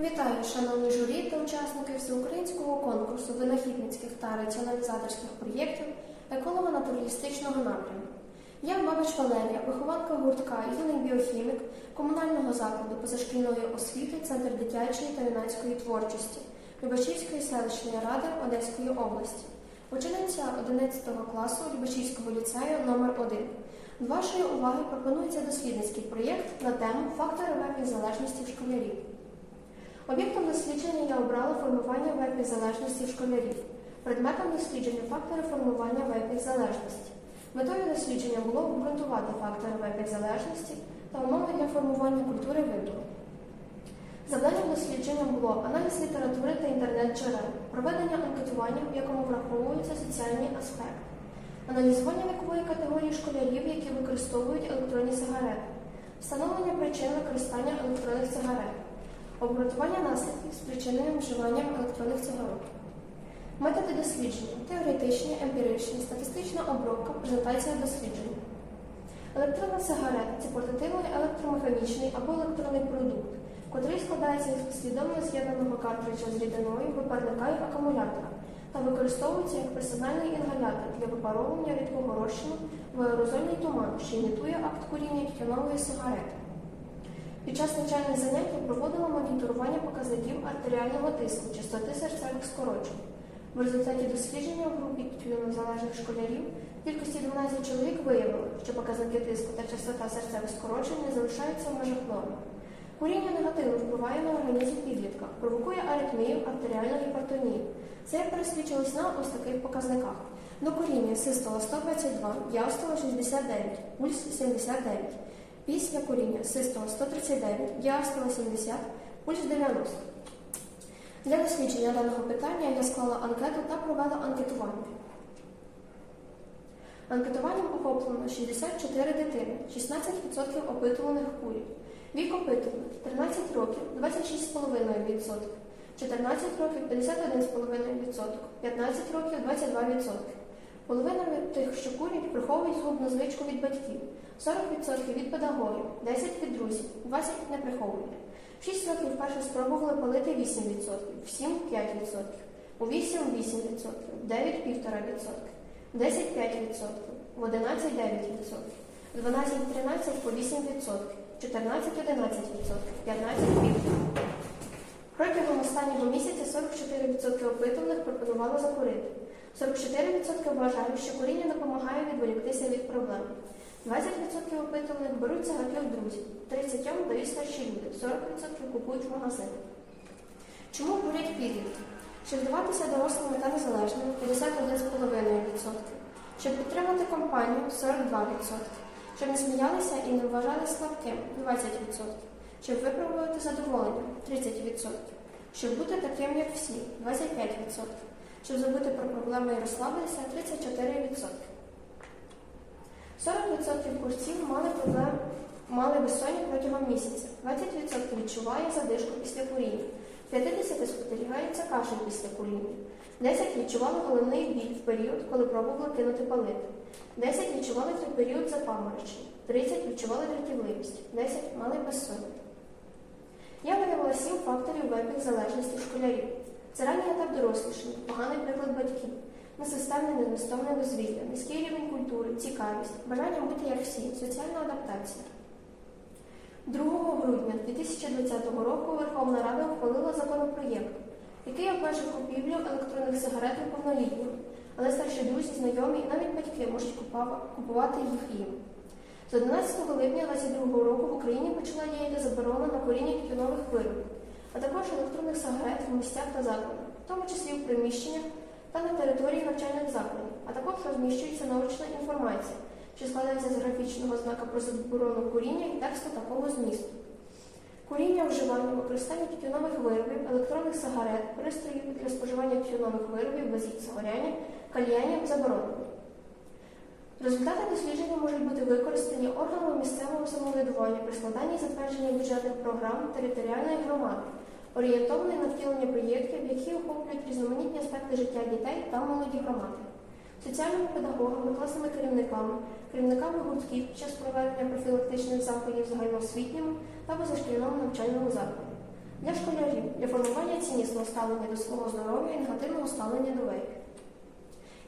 Вітаю, шановні журі та учасники всеукраїнського конкурсу винахідницьких та раціоналізаторських проєктів еколого-натуралістичного напряму. Я Бабич Валерія, вихованка гуртка юний біохімік комунального закладу позашкільної освіти Центр дитячої та юнацької творчості Любашівської селищної ради Одеської області, учениця 11 класу Любашівського ліцею номер 1 До вашої уваги пропонується дослідницький проєкт на тему фактори верхньої залежності в школярів. Об'єктом дослідження я обрала формування верхніх залежності школярів. Предметом дослідження фактори формування верхніх залежності. Метою дослідження було обґрунтувати фактори верхніх залежності та умови для формування культури вибору. Завданням дослідження було аналіз літератури та інтернет-джерел, проведення анкетування, в якому враховуються соціальні аспекти, аналізування вікової категорії школярів, які використовують електронні сигарети, встановлення причин використання електронних сигарет. Обґрунтування наслідків спричиненим вживанням електронних цигарок. Методи дослідження теоретичні, емпіричні, статистична обробка, презентація дослідження. Електронна сигарета це портативний електромеханічний або електронний продукт, котрий складається із послідовно з'єднаного картриджа з рідиною, випарника і акумулятора та використовується як персональний інгалятор для випаровування рідкого розчину в аерозольний туман, що імітує акт куріння тютюнової сигарети. Під час навчальних занять я проводила моніторування показників артеріального тиску, частоти серцевих скорочень. В результаті дослідження в групі тютюнозалежних школярів кількості 12 чоловік виявили, що показники тиску та частота серцевих скорочень не залишаються в межах норми. Куріння негативно впливає на організм підлітка, провокує аритмію, артеріальну гіпертонію. Це пересвідчилось на ось таких показниках. До куріння систола 122, діастола 69, пульс 79. Після куріння систола 139, діастола 70, пульс 90. Для дослідження даного питання я склала анкету та провела анкетування. Анкетуванням охоплено 64 дитини, 16% опитуваних курів. Вік опитуваних 13 років 26,5%, 14 років 51,5%, 15 років 22%. Половина тих, що курять, приховують згубну звичку від батьків, 40% від педагогів, 10% від друзів, 20% не приховують. В 6 років вперше спробували палити 8%, в 7 – 5%, у 8 – 8%, в 9 – 1,5%, в 10 – 5%, в 11 – 9%, в 12 – 13 – по 8%, 14 – 11%, 15 – 1,5%. Протягом останнього місяця 44% опитуваних пропонувало закурити. 44% вважають, що куріння допомагає відволіктися від проблем. 20% опитуваних беруть цигарки в друзів, 30% дають старші люди, 40% купують в магазинах. Чому курять підлітки? Щоб здаватися дорослими та незалежними 51,5%. Щоб підтримати компанію 42%. Щоб не сміялися і не вважали слабким 20%. Щоб випробувати задоволення 30%. Щоб бути таким, як всі 25%. Щоб забути про проблеми і розслабитися 34%. 40% курців мали проблем, мали безсоння протягом місяця. 20% відчуває задишку після куріння. 50% спостерігається кашель після куріння. 10 відчували головний біль в період, коли пробували кинути палити. 10 відчували в той період запаморочення. 30 відчували дратівливість. 10 мали безсоння. Я виявила 7 факторів верхніх залежності школярів. Це ранній етап дорослішання, поганий приклад батьків, несистемне, незмістовне дозвілля, низький рівень культури, цікавість, бажання бути як всі, соціальна адаптація. 2 грудня 2020 року Верховна Рада ухвалила законопроєкт, який обмежив купівлю електронних сигарет неповнолітнім, але старші друзі, знайомі і навіть батьки можуть купувати їх їм. З 11 липня 2022 року в Україні почала діяти заборона на куріння тютюнових виробів, а також електронних сигарет в місцях та закладах, в тому числі в приміщеннях та на території навчальних закладів, а також розміщується научна інформація, що складається з графічного знака про заборону куріння і тексту такого змісту. Куріння, вживання, використання тютюнових виробів, електронних сигарет, пристроїв для споживання тютюнових виробів без їх згоряння, кальяння заборонено. Результати дослідження можуть бути використані органами місцевого самоврядування при складанні і затвердженні бюджетних програм територіальної громади, орієнтовані на втілення проєктів, які охоплюють різноманітні аспекти життя дітей та молоді громади, соціальними педагогами, класними керівниками, керівниками гуртків під час проведення профілактичних заходів загальноосвітньому та позашкільному навчальному закладі, для школярів для формування ціннісного ставлення до свого здоров'я і негативного ставлення до вейпів.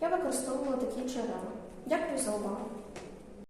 Я використовувала такі джерела. Дякую за увагу.